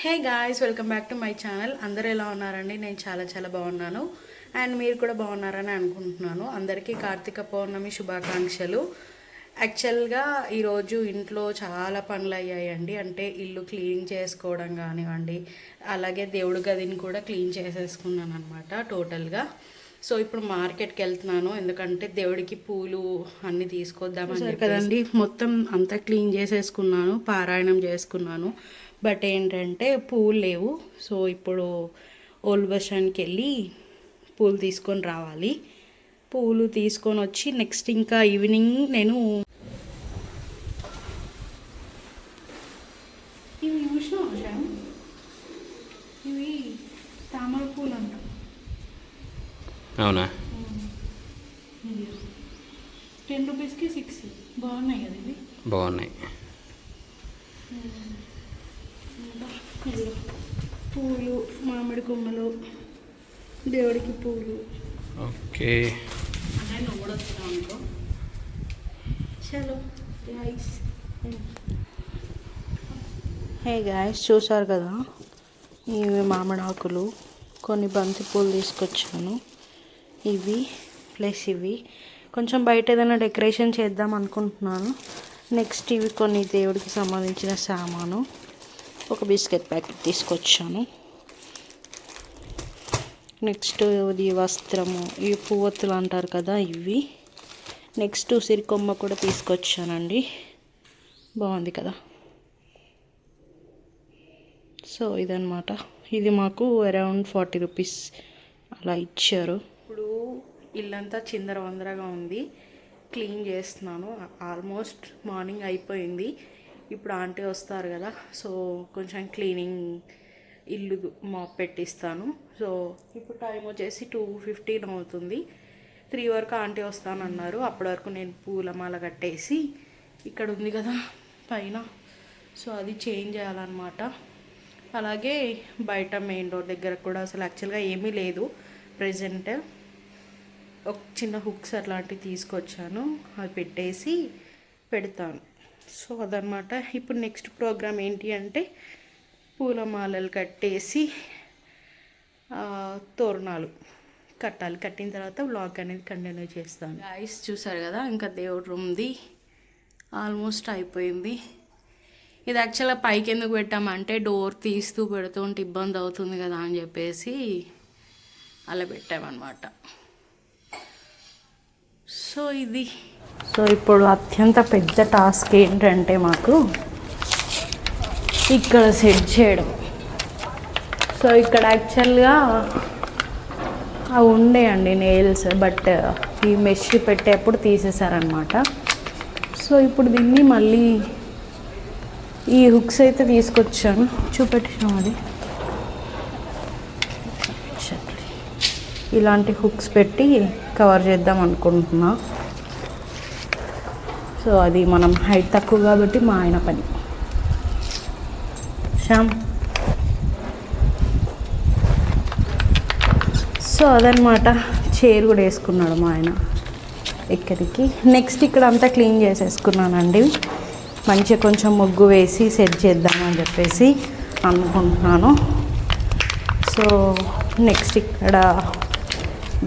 Hey guys welcome back to my channel అందరూ ఎలా ఉన్నారండి? నేను చాలా చాలా బాగున్నాను. అండ్ మీరు కూడా బాగున్నారని అనుకుంటున్నాను. అందరికీ కార్తీక పౌర్ణమి శుభాకాంక్షలు. యాక్చువల్గా ఈరోజు ఇంట్లో చాలా పనులు అయ్యాయండి. అంటే ఇల్లు క్లీన్ చేసుకోవడం కానివ్వండి అలాగే దేవుడి గదిని కూడా క్లీన్ చేసేసుకున్నాను అనమాట టోటల్గా. సో ఇప్పుడు మార్కెట్కి వెళ్తున్నాను. ఎందుకంటే దేవుడికి పూలు అన్నీ తీసుకొద్దామని కదండి మొత్తం అంతా క్లీన్ చేసేసుకున్నాను పారాయణం చేసుకున్నాను. బట్ ఏంటంటే పూలు లేవు. సో ఇప్పుడు ఓల్డ్ బస్ స్టాండ్కి వెళ్ళి పూలు తీసుకొని రావాలి. పూలు తీసుకొని వచ్చి నెక్స్ట్ ఇంకా ఈవినింగ్ నేను ఇవి చూసినావా శ్యామ్? ఇవి తామర పూలు అంట. అవునా? పూలు మామిడి కొమ్మలు దేవుడికి పూలు. ఓకే. చలో హే గాయస్ చూసారు కదా? ఇవి మామిడి ఆకులు. కొన్ని బంతి పూలు తీసుకొచ్చాను. ఇవి ప్లస్ ఇవి. కొంచెం బయట ఏదైనా డెకరేషన్ చేద్దాం అనుకుంటున్నాను. నెక్స్ట్ ఇవి కొన్ని దేవుడికి సంబంధించిన సామాను. ఒక బిస్కెట్ ప్యాకెట్ తీసుకొచ్చాను. నెక్స్ట్ ఇది వస్త్రము. ఈ పువ్వొత్తులు అంటారు కదా ఇవి. నెక్స్ట్ సిరికొమ్మ కూడా తీసుకొచ్చానండి. బాగుంది కదా. సో ఇదన్నమాట. ఇది మాకు అరౌండ్ ఫార్టీ రూపీస్ అలా ఇచ్చారు. ఇప్పుడు ఇల్లంతా చిందరవందరగా ఉంది. క్లీన్ చేస్తున్నాను. ఆల్మోస్ట్ మార్నింగ్ అయిపోయింది. ఇప్పుడు ఆంటీ వస్తారు కదా సో కొంచెం క్లీనింగ్ ఇల్లు మాప్ పెట్టిస్తాను. సో ఇప్పుడు టైం వచ్చేసి టూ ఫిఫ్టీన్ అవుతుంది. త్రీ వరకు ఆంటీ వస్తానన్నారు. అప్పటి వరకు నేను పూలమాల కట్టేసి ఇక్కడ ఉంది కదా పైన. సో అది చేంజ్ చేయాలన్నమాట. అలాగే బయట మెయిన్ రోడ్ దగ్గర కూడా అసలు యాక్చువల్గా ఏమీ లేదు. ప్రజెంట్ ఒక చిన్న హుక్స్ అట్లాంటివి తీసుకొచ్చాను. అవి పెట్టేసి పెడతాను. సో అదనమాట. ఇప్పుడు నెక్స్ట్ ప్రోగ్రామ్ ఏంటి అంటే పూలమాలలు కట్టేసి తోరణాలు కట్టాలి. కట్టిన తర్వాత వ్లాగ్ అనేది కంటిన్యూ చేస్తాను. ఐస్ చూసారు కదా ఇంకా దేవుడు రూమ్ది ఆల్మోస్ట్ అయిపోయింది. ఇది యాక్చువల్గా పైకి ఎందుకు పెట్టామంటే డోర్ తీస్తూ పెడుతుంటే ఇబ్బంది అవుతుంది కదా అని చెప్పేసి అలా పెట్టామన్నమాట. సో ఇది సో ఇప్పుడు అత్యంత పెద్ద టాస్క్ ఏంటంటే మాకు ఇక్కడ సెట్ చేయడం. సో ఇక్కడ యాక్చువల్గా అవి ఉండేయండి నెయిల్స్ బట్ ఈ మెష్ పెట్టేప్పుడు తీసేశారనమాట సో ఇప్పుడు దీన్ని మళ్ళీ ఈ హుక్స్ అయితే తీసుకొచ్చాను. చూపెట్టినాం అది? ఇలాంటి హుక్స్ పెట్టి కవర్ చేద్దాం అనుకుంటున్నాను సో అది మనం హైట్ తక్కువ కాబట్టి మా ఆయన పని. శ్యామ్. సో అదనమాట చైర్ కూడా వేసుకున్నాడు మా ఆయన ఇక్కడికి నెక్స్ట్ ఇక్కడ అంతా క్లీన్ చేసేసుకున్నానండి. మంచిగా కొంచెం ముగ్గు వేసి సెట్ చేద్దామని చెప్పేసి అనుకుంటున్నాను. సో నెక్స్ట్ ఇక్కడ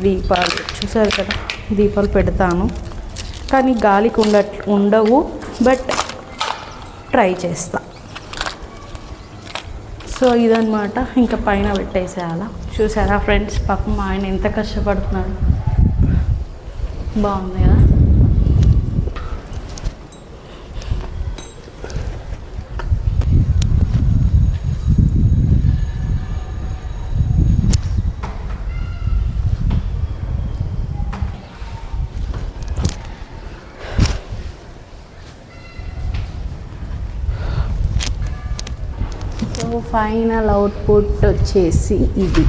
దీపాలు చూసారు కదా దీపాలు పెడతాను. కానీ గాలికి ఉండ ఉండవు బట్ ట్రై చేస్తా. సో ఇదనమాట ఇంకా పైన పెట్టేసేయాల? చూసారా ఫ్రెండ్స్? పాపం మా ఆయన ఎంత కష్టపడుతున్నాడు. బాగుంది కదా సో ఫైనల్ అవుట్పుట్ వచ్చేసి ఇది.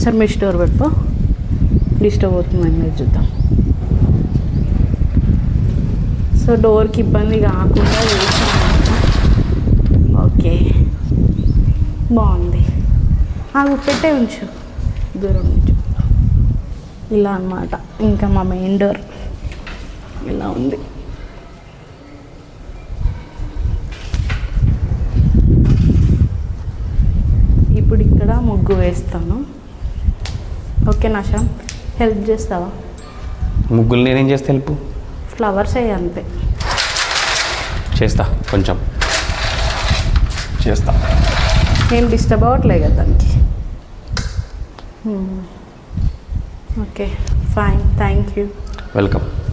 సార్ మీ స్టోర్ పెట్టుకో. డిస్టర్బ్ అవుతుందని మీరు చూద్దాం. సో డోర్కి ఇబ్బంది కాకుండా ఓకే. బాగుంది. అవి పెట్టే ఉంచు. దూరం నుంచి ఇలా అన్నమాట. ఇంకా మా మెయిన్ డోర్. ఇలా ఉంది. ముగ్గు వేస్తాను. ఓకే నాషా. హెల్ప్ చేస్తావా? ముగ్గులు నేనేం చేస్తే హెల్ప్? ఫ్లవర్స్ అయ్యి అంతే. చేస్తా కొంచెం. చేస్తా. ఏం డిస్టర్బ్ అవ్వట్లే కదా దానికి. Okay fine. Thank you. Welcome.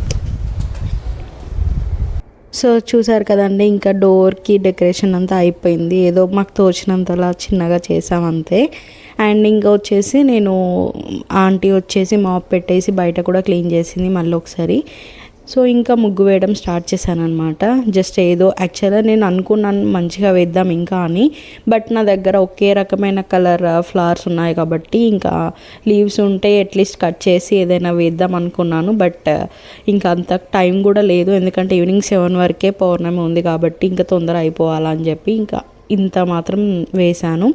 So చూసారు కదండి ఇంకా డోర్కి డెకరేషన్ అంతా అయిపోయింది. ఏదో మాకు తోచినంతలా చిన్నగా చేసాం అంతే. అండ్ ఇంకా వచ్చేసి నేను ఆంటీ వచ్చేసి మాప్ పెట్టేసి బయట కూడా క్లీన్ చేసింది మళ్ళీ ఒకసారి. సో ఇంకా ముగ్గు వేయడం స్టార్ట్ చేశాను అనమాట జస్ట్ ఏదో యాక్చువల్గా నేను అనుకున్నాను మంచిగా వేద్దాం ఇంకా అని బట్ నా దగ్గర ఒకే రకమైన కలర్ ఫ్లవర్స్ ఉన్నాయి కాబట్టి ఇంకా లీవ్స్ ఉంటే అట్లీస్ట్ కట్ చేసి ఏదైనా వేద్దాం అనుకున్నాను. బట్ ఇంకా అంత టైం కూడా లేదు. ఎందుకంటే ఈవినింగ్ సెవెన్ వరకే పౌర్ణమి ఉంది కాబట్టి ఇంకా తొందర అయిపోవాలని చెప్పి ఇంకా ఇంత మాత్రం వేశాను.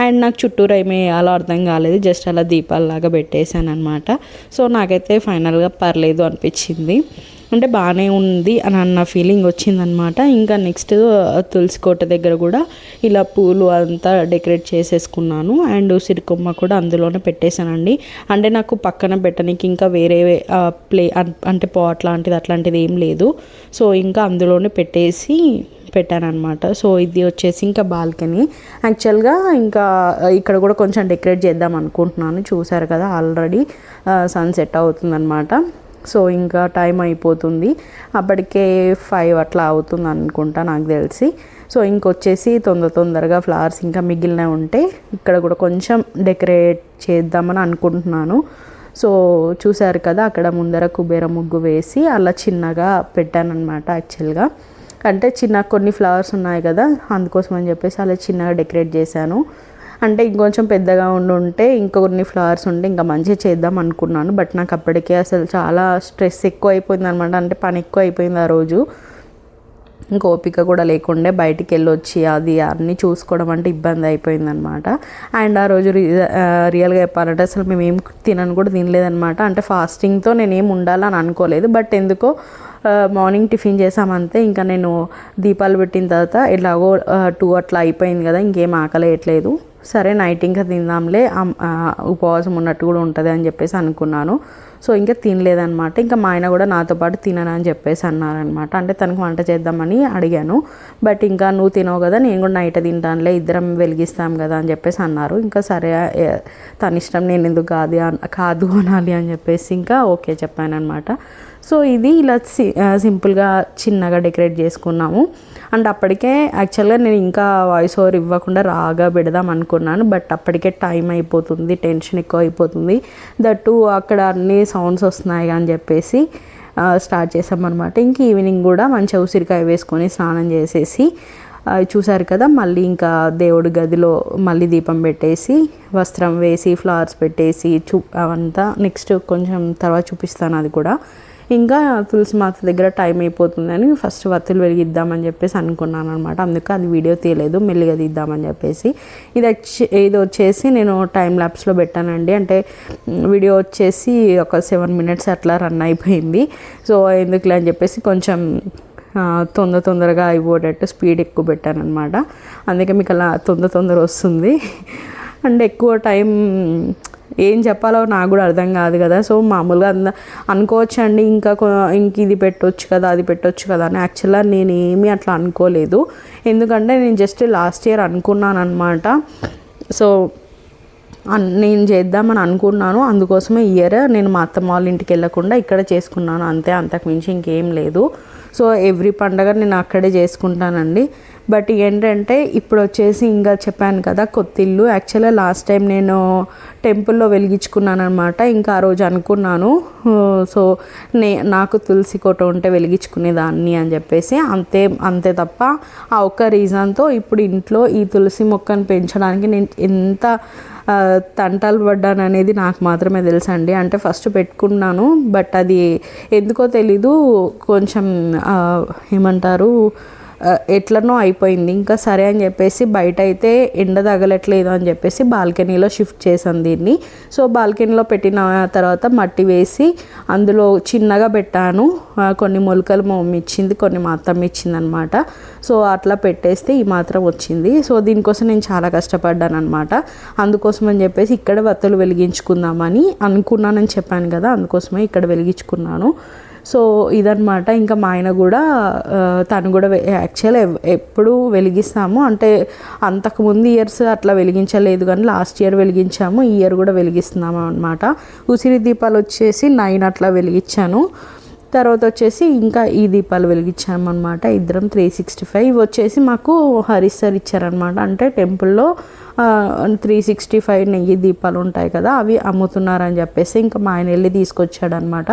అండ్ నాకు చుట్టూరు ఏమీ అలా అర్థం కాలేదు. జస్ట్ అలా దీపాలలాగా పెట్టేశాను అనమాట సో నాకైతే ఫైనల్గా పర్లేదు అనిపించింది. అంటే బాగానే ఉంది అని అన్న ఫీలింగ్ వచ్చిందనమాట. ఇంకా నెక్స్ట్ తులసి కోట దగ్గర కూడా ఇలా పూలు అంతా డెకరేట్ చేసేసుకున్నాను. అండ్ సిరికొమ్మ కూడా అందులోనే పెట్టేశానండి. అంటే నాకు పక్కన పెట్టడానికి ఇంకా వేరే ప్లే అంటే పాట్ లాంటిది అట్లాంటిది ఏం లేదు. సో ఇంకా అందులోనే పెట్టేసి పెట్టానమాట సో ఇది వచ్చేసి ఇంకా బాల్కనీ. యాక్చువల్గా ఇంకా ఇక్కడ కూడా కొంచెం డెకరేట్ చేద్దాం అనుకుంటున్నాను. చూసారు కదా ఆల్రెడీ సన్సెట్ అవుతుందన్నమాట సో ఇంకా టైం అయిపోతుంది. అప్పటికే ఫైవ్ అట్లా అవుతుంది అనుకుంటా నాకు తెలిసి. సో ఇంకొచ్చేసి తొందర తొందరగా ఫ్లవర్స్ ఇంకా మిగిలిన ఉంటే ఇక్కడ కూడా కొంచెం డెకరేట్ చేద్దామని అనుకుంటున్నాను. సో చూసారు కదా అక్కడ ముందర కుబేర ముగ్గు వేసి అలా చిన్నగా పెట్టానన్నమాట యాక్చువల్గా. అంటే చిన్న కొన్ని ఫ్లవర్స్ ఉన్నాయి కదా అందుకోసం అని చెప్పేసి అలా చిన్నగా డెకరేట్ చేశాను. అంటే ఇంకొంచెం పెద్దగా ఉండి ఉంటే ఇంకొన్ని ఫ్లవర్స్ ఉంటే ఇంకా మంచిగా చేద్దాం అనుకున్నాను. బట్ నాకు అప్పటికే అసలు చాలా స్ట్రెస్ ఎక్కువ అయిపోయింది అనమాట అంటే పని ఎక్కువ అయిపోయింది ఆ రోజు. ఇంకా ఓపిక కూడా లేకుండే బయటికి వెళ్ళొచ్చి అది అన్నీ చూసుకోవడం అంటే ఇబ్బంది అయిపోయిందనమాట అండ్ ఆ రోజు రి రియల్గా చెప్పాలంటే అసలు మేము ఏం తినను కూడా తినలేదనమాట అంటే ఫాస్టింగ్తో నేనేం ఉండాలని అనుకోలేదు. బట్ ఎందుకో మార్నింగ్ టిఫిన్ చేసామంతే ఇంకా నేను దీపాలు పెట్టిన తర్వాత ఎలాగో టూ అట్లా అయిపోయింది కదా ఇంకేం ఆకలేయట్లేదు. సరే నైట్ ఇంకా తిందాంలే ఉపవాసం ఉన్నట్టు కూడా ఉంటుంది అని చెప్పేసి అనుకున్నాను. సో ఇంకా తినలేదనమాట ఇంకా మా ఆయన కూడా నాతో పాటు తిననని చెప్పేసి అన్నారనమాట అంటే తనకు వంట చేద్దామని అడిగాను. బట్ ఇంకా నువ్వు తినవు కదా నేను కూడా నైట్ తింటానులే ఇద్దరం వెలిగిస్తాం కదా అని చెప్పేసి అన్నారు. ఇంకా సరే తన ఇష్టం నేను ఎందుకు కాదు కాదు అనాలి అని చెప్పేసి ఇంకా ఓకే చెప్పాను అనమాట సో ఇది ఇలా సి సింపుల్గా చిన్నగా డెకరేట్ చేసుకున్నాము. అండ్ అప్పటికే యాక్చువల్గా నేను ఇంకా వాయిస్ ఓవర్ ఇవ్వకుండా రాగా పెడదాం అనుకున్నాను బట్ అప్పటికే టైం అయిపోతుంది టెన్షన్ ఎక్కువ అయిపోతుంది. దట్టు అక్కడ అన్ని సౌండ్స్ వస్తున్నాయి అని చెప్పేసి స్టార్ట్ చేసామన్నమాట. ఇంక ఈవినింగ్ కూడా మంచిగా ఉసిరికాయ వేసుకొని స్నానం చేసేసి చూసారు కదా మళ్ళీ ఇంకా దేవుడి గదిలో మళ్ళీ దీపం పెట్టేసి వస్త్రం వేసి ఫ్లవర్స్ పెట్టేసి చూ అవంతా నెక్స్ట్ కొంచెం తర్వాత చూపిస్తాను అది కూడా. ఇంకా తులసి మాత దగ్గర టైం అయిపోతుందని ఫస్ట్ వత్తులు వెలిగిద్దామని చెప్పేసి అనుకున్నాను అనమాట అందుకే అది వీడియో తీయలేదు మెల్లిగా తీద్దామని చెప్పేసి. ఇది వచ్చి ఇది వచ్చేసి నేను టైం ల్యాప్స్లో పెట్టానండి. అంటే వీడియో వచ్చేసి ఒక సెవెన్ మినిట్స్ అట్లా రన్ అయిపోయింది. సో ఎందుకులే అని చెప్పేసి కొంచెం తొందర తొందరగా అయిపోయేటట్టు స్పీడ్ ఎక్కువ పెట్టాను అనమాట అందుకే మీకు అలా తొందర తొందర వస్తుంది. అండ్ ఎక్కువ టైం ఏం చెప్పాలో నాకు కూడా అర్థం కాదు కదా. సో మామూలుగా అంద అనుకోవచ్చు అండి ఇంకా ఇంక ఇది పెట్టొచ్చు కదా అది పెట్టొచ్చు కదా అని యాక్చువల్గా నేను ఏమీ అట్లా అనుకోలేదు. ఎందుకంటే నేను జస్ట్ లాస్ట్ ఇయర్ అనుకున్నాను అనమాట సో నేను చేద్దామని అనుకున్నాను. అందుకోసమే ఇయర్ నేను మా అత్తమ్మ వాళ్ళ ఇంటికి వెళ్ళకుండా ఇక్కడ చేసుకున్నాను. అంతే అంతకు మించి ఇంకేం లేదు. సో ఎవ్రీ పండగ నేను అక్కడే చేసుకుంటానండి. బట్ ఏంటంటే ఇప్పుడు వచ్చేసి ఇంకా చెప్పాను కదా కొత్తిల్లు. యాక్చువల్గా లాస్ట్ టైం నేను టెంపుల్లో వెలిగించుకున్నాను అనమాట ఇంకా ఆ రోజు అనుకున్నాను. సో నే నాకు తులసి కోట ఉంటే వెలిగించుకునేదాన్ని అని చెప్పేసి అంతే అంతే తప్ప ఆ ఒక్క రీజన్తో ఇప్పుడు ఇంట్లో ఈ తులసి మొక్కను పెంచడానికి నేను ఎంత తంటాలు పడ్డాను అనేది నాకు మాత్రమే తెలుసండి. అంటే ఫస్ట్ పెట్టుకున్నాను. బట్ అది ఎందుకో తెలీదు. కొంచెం ఏమంటారు ఎట్లనో అయిపోయింది. ఇంకా సరే అని చెప్పేసి బయట అయితే ఎండ తగలట్లేదు అని చెప్పేసి బాల్కనీలో షిఫ్ట్ చేశాను దీన్ని. సో బాల్కనీలో పెట్టిన తర్వాత మట్టి వేసి అందులో చిన్నగా పెట్టాను. కొన్ని మొలకలు మా మమ్మీ ఇచ్చింది కొన్ని మా అత్తమ్మ ఇచ్చింది అనమాట సో అట్లా పెట్టేస్తే ఈ మాత్రం వచ్చింది. సో దీనికోసం నేను చాలా కష్టపడ్డాను అనమాట అందుకోసం అని చెప్పేసి ఇక్కడ వత్తులు వెలిగించుకుందామని అనుకున్నానని చెప్పాను కదా అందుకోసమే ఇక్కడ వెలిగించుకున్నాను. సో ఇదనమాట ఇంకా మా ఆయన కూడా తను కూడా యాక్చువల్ ఎప్పుడు వెలిగిస్తాము. అంటే అంతకుముందు ఇయర్స్ అట్లా వెలిగించలేదు కానీ లాస్ట్ ఇయర్ వెలిగించాము. ఈ ఇయర్ కూడా వెలిగిస్తున్నాము అనమాట ఉసిరి దీపాలు వచ్చేసి నైన్ అట్లా వెలిగించాను. తర్వాత వచ్చేసి ఇంకా ఈ దీపాలు వెలిగించామన్నమాట. ఇద్దరం త్రీ సిక్స్టీ ఫైవ్ ఇవి వచ్చేసి మాకు హరీష్ సార్ ఇచ్చారనమాట అంటే టెంపుల్లో త్రీ సిక్స్టీ ఫైవ్ నెయ్యి దీపాలు ఉంటాయి కదా అవి అమ్ముతున్నారని చెప్పేసి ఇంకా మా ఆయన వెళ్ళి తీసుకొచ్చాడనమాట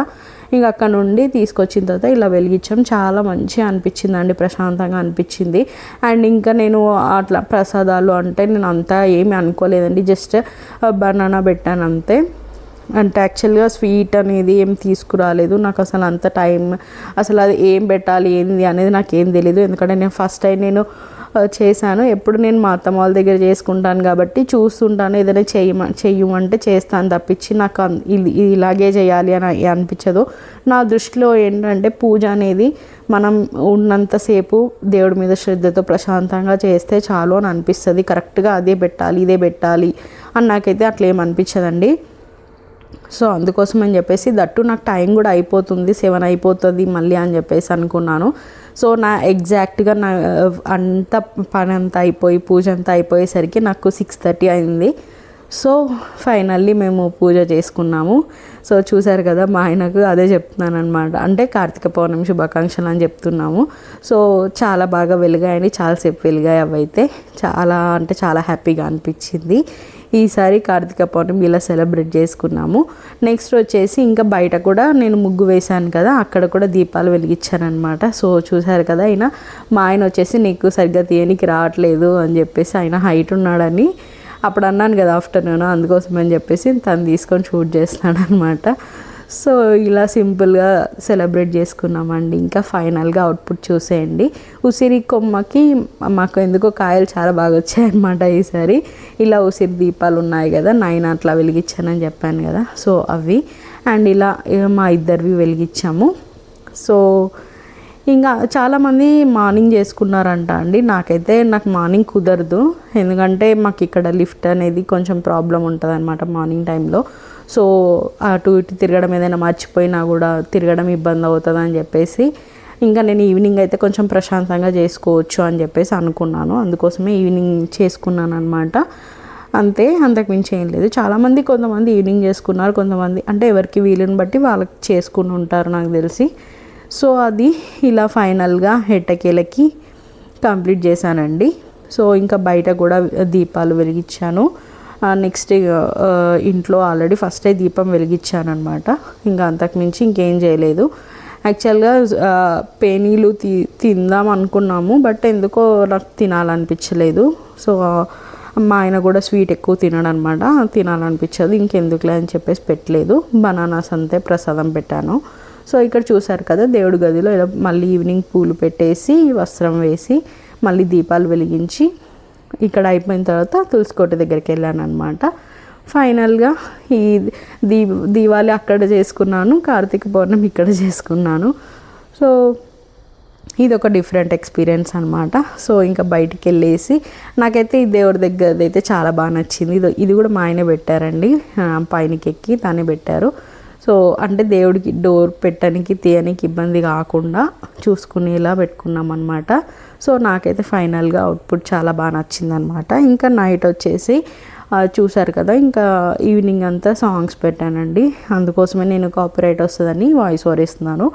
ఇంకా అక్కడ నుండి తీసుకొచ్చిన తర్వాత ఇలా వెలిగించాం. చాలా మంచిగా అనిపించిందండి ప్రశాంతంగా అనిపించింది. అండ్ ఇంకా నేను అట్లా ప్రసాదాలు అంటే నేను అంతా ఏమి అనుకోలేదండి. జస్ట్ బనానా పెట్టాను అంతే. అంటే యాక్చువల్గా స్వీట్ అనేది ఏం తీసుకురాలేదు. నాకు అసలు అంత టైం అసలు అది ఏం పెట్టాలి ఏంది అనేది నాకు ఏం తెలియదు ఎందుకంటే నేను ఫస్ట్ టైం నేను చేశాను. ఎప్పుడు నేను మా అత్తమ్మ వాళ్ళ దగ్గర చేసుకుంటాను కాబట్టి చూస్తుంటాను. ఏదైనా చేయమ చెయ్యమంటే చేస్తాను తప్పించి నాకు అన్- ఇది ఇలాగే చేయాలి అని అనిపించదు. నా దృష్టిలో ఏంటంటే పూజ అనేది మనం ఉన్నంతసేపు దేవుడి మీద శ్రద్ధతో ప్రశాంతంగా చేస్తే చాలు అని అనిపిస్తుంది. కరెక్ట్గా అదే పెట్టాలి ఇదే పెట్టాలి అని నాకైతే అట్లా ఏం అనిపించదండి. సో అందుకోసం అని చెప్పేసి దట్టు నాకు టైం కూడా అయిపోతుంది సెవెన్ అయిపోతుంది మళ్ళీ అని చెప్పేసి అనుకున్నాను. సో నా ఎగ్జాక్ట్గా నా అంత పని అంతా అయిపోయి పూజ అంతా అయిపోయేసరికి నాకు సిక్స్ థర్టీ అయింది. సో ఫైనల్లీ మేము పూజ చేసుకున్నాము. సో చూసారు కదా మా ఆయనకు అదే చెప్తున్నాను అనమాట అంటే కార్తీక పౌర్ణమి శుభాకాంక్షలు అని చెప్తున్నాము. సో చాలా బాగా వెలిగాయని చాలాసేపు వెలిగాయి అవైతే. చాలా అంటే చాలా హ్యాపీగా అనిపించింది. ఈసారి కార్తీక పౌర్ణమి ఇలా సెలబ్రేట్ చేసుకున్నాము. నెక్స్ట్ వచ్చేసి ఇంకా బయట కూడా నేను ముగ్గు వేశాను కదా అక్కడ కూడా దీపాలు వెలిగించానమాట సో చూశారు కదా ఆయన మా ఆయన వచ్చేసి నీకు సరిగ్గా తీయనికి రావట్లేదు అని చెప్పేసి ఆయన హైట్ ఉన్నాడని అప్పుడు అన్నాను కదా ఆఫ్టర్నూన్ అందుకోసం అని చెప్పేసి తను తీసుకొని షూట్ చేస్తున్నాడు అనమాట సో ఇలా సింపుల్గా సెలబ్రేట్ చేసుకున్నామండి. ఇంకా ఫైనల్గా అవుట్పుట్ చూసేయండి. ఉసిరి కొమ్మకి మాకు ఎందుకో కాయలు చాలా బాగా వచ్చాయన్నమాట ఈసారి. ఇలా ఉసిరి దీపాలు ఉన్నాయి కదా నైన్ అట్లా వెలిగించానని చెప్పాను కదా సో అవి. అండ్ ఇలా మా ఇద్దరివి వెలిగించాము. సో ఇంకా చాలామంది మార్నింగ్ చేసుకున్నారంట అండి. నాకైతే నాకు మార్నింగ్ కుదరదు. ఎందుకంటే మాకు ఇక్కడ లిఫ్ట్ అనేది కొంచెం ప్రాబ్లం ఉంటుంది అనమాట మార్నింగ్ టైంలో. సో అటు ఇటు తిరగడం ఏదైనా మర్చిపోయినా కూడా తిరగడం ఇబ్బంది అవుతుంది అని చెప్పేసి ఇంకా నేను ఈవినింగ్ అయితే కొంచెం ప్రశాంతంగా చేసుకోవచ్చు అని చెప్పేసి అనుకున్నాను. అందుకోసమే ఈవినింగ్ చేసుకున్నాను అనమాట అంతే అంతకు మించి ఏం లేదు. చాలామంది కొంతమంది ఈవినింగ్ చేసుకున్నారు కొంతమంది అంటే ఎవరికి వీలుని బట్టి వాళ్ళకి చేసుకుని ఉంటారు నాకు తెలిసి. సో అది ఇలా ఫైనల్గా హెట్టకేలకి కంప్లీట్ చేశానండి. సో ఇంకా బయట కూడా దీపాలు వెలిగించాను. నెక్స్ట్ ఇంట్లో ఆల్రెడీ ఫస్ట్ దీపం వెలిగించాను అనమాట ఇంకా అంతకుమించి ఇంకేం చేయలేదు. యాక్చువల్గా పేనీలు తి తిందాం అనుకున్నాము బట్ ఎందుకో నాకు తినాలనిపించలేదు. సో మా ఆయన కూడా స్వీట్ ఎక్కువ తినడనమాట తినాలనిపించదు ఇంకెందుకులే అని చెప్పేసి పెట్టలేదు. బనానాస్ అంతే ప్రసాదం పెట్టాను. సో ఇక్కడ చూసారు కదా దేవుడి గదిలో ఇలా మళ్ళీ ఈవినింగ్ పూలు పెట్టేసి వస్త్రం వేసి మళ్ళీ దీపాలు వెలిగించి ఇక్కడ అయిపోయిన తర్వాత తులసికోట దగ్గరికి వెళ్ళాను అనమాట ఫైనల్గా ఈ దీ దీవాలి అక్కడ చేసుకున్నాను కార్తీక పౌర్ణమి ఇక్కడ చేసుకున్నాను. సో ఇది ఒక డిఫరెంట్ ఎక్స్పీరియన్స్ అనమాట సో ఇంకా బయటికి వెళ్ళేసి నాకైతే ఈ దేవుడి దగ్గరది అయితే చాలా బాగా నచ్చింది. ఇది ఇది కూడా మా ఆయనే పెట్టారండి. పైనకి ఎక్కి తానే పెట్టారు. సో అంటే దేవుడికి డోర్ పెట్టడానికి తీయనికి ఇబ్బంది కాకుండా చూసుకునేలా పెట్టుకున్నాం అనమాట సో నాకైతే ఫైనల్గా అవుట్పుట్ చాలా బాగా నచ్చింది అనమాట ఇంకా నైట్ వచ్చేసి చూశారు చూసారు కదా ఇంకా ఈవినింగ్ అంతా సాంగ్స్ పెట్టానండి. అందుకోసమే నేను కాపీరైట్ వస్తుందని వాయిస్ ఓవర్ ఇస్తున్నాను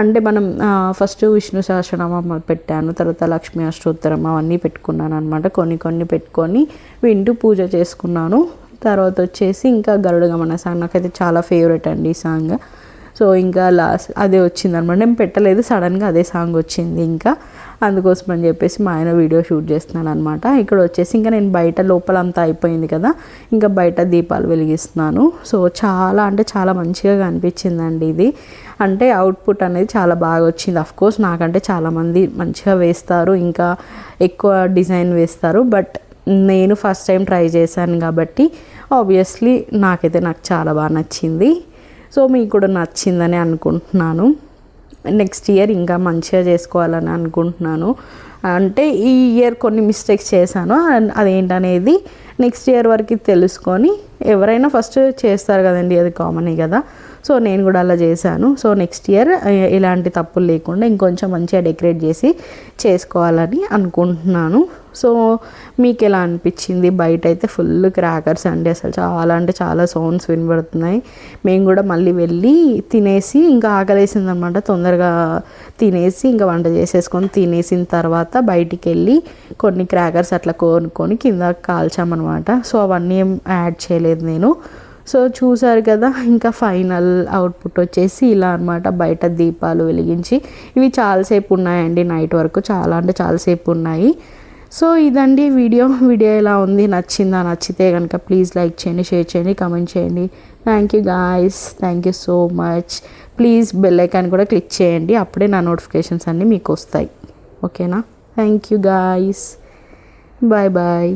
అంటే మనం ఫస్ట్ విష్ణు సహస్రనామ పెట్టాను తర్వాత లక్ష్మీ అష్టోత్తరం అవన్నీ పెట్టుకున్నాను అనమాట కొన్ని కొన్ని పెట్టుకొని వింటూ పూజ చేసుకున్నాను. తర్వాత వచ్చేసి ఇంకా గరుడ గమన సాంగ్ నాకైతే చాలా ఫేవరెట్ అండి ఈ సాంగ్. సో ఇంకా లాస్ట్ అదే వచ్చింది అనమాట నేను పెట్టలేదు సడన్గా అదే సాంగ్ వచ్చింది ఇంకా. అందుకోసం అని చెప్పేసి మా ఆయన వీడియో షూట్ చేస్తున్నాను అనమాట ఇక్కడ వచ్చేసి ఇంకా నేను బయట లోపల అంతా అయిపోయింది కదా ఇంకా బయట దీపాలు వెలిగిస్తున్నాను. సో చాలా అంటే చాలా మంచిగా కనిపించిందండి ఇది. అంటే అవుట్పుట్ అనేది చాలా బాగా వచ్చింది. అఫ్ కోర్స్ నాకంటే చాలామంది మంచిగా వేస్తారు ఇంకా ఎక్కువ డిజైన్ వేస్తారు. బట్ నేను ఫస్ట్ టైం ట్రై చేశాను కాబట్టి ఆబ్వియస్లీ నాకైతే నాకు చాలా బాగా నచ్చింది. సో మీకు కూడా నచ్చిందని అనుకుంటున్నాను. నెక్స్ట్ ఇయర్ ఇంకా మంచిగా చేసుకోవాలని అనుకుంటున్నాను. అంటే ఈ ఇయర్ కొన్ని మిస్టేక్స్ చేశాను. అదేంటనేది నెక్స్ట్ ఇయర్ వరకు తెలుసుకొని ఎవరైనా ఫస్ట్ చేస్తారు కదండి అది కామనే కదా. సో నేను కూడా అలా చేశాను. సో నెక్స్ట్ ఇయర్ ఇలాంటి తప్పులు లేకుండా ఇంకొంచెం మంచిగా డెకరేట్ చేసి చేసుకోవాలని అనుకుంటున్నాను. సో మీకు ఎలా అనిపించింది? బయట అయితే ఫుల్ క్రాకర్స్ అండి అసలు. చాలా అంటే చాలా సౌండ్స్ వినబడుతున్నాయి. మేము కూడా మళ్ళీ వెళ్ళి తినేసి ఇంకా ఆకలేసింది అనమాట తొందరగా తినేసి ఇంకా వంట చేసేసుకొని తినేసిన తర్వాత బయటికి వెళ్ళి కొన్ని క్రాకర్స్ అట్లా కొనుక్కొని కింద కాల్చామన్నమాట సో అవన్నీ ఏం యాడ్ చేయలేదు నేను. సో చూసారు కదా ఇంకా ఫైనల్ అవుట్పుట్ వచ్చేసి ఇలా అనమాట. బయట దీపాలు వెలిగించి ఇవి చాలాసేపు ఉన్నాయండి నైట్ వరకు. చాలా అంటే చాలాసేపు ఉన్నాయి. సో ఇదండి వీడియో. వీడియో ఎలా ఉంది? నచ్చిందా? నచ్చితే కనుక ప్లీజ్ లైక్ చేయండి షేర్ చేయండి కమెంట్ చేయండి. Thank you guys thank you so much please bell icon కూడా క్లిక్ చేయండి. అప్పుడే నా నోటిఫికేషన్స్ అన్నీ మీకు వస్తాయి. ఓకేనా thank you guys bye bye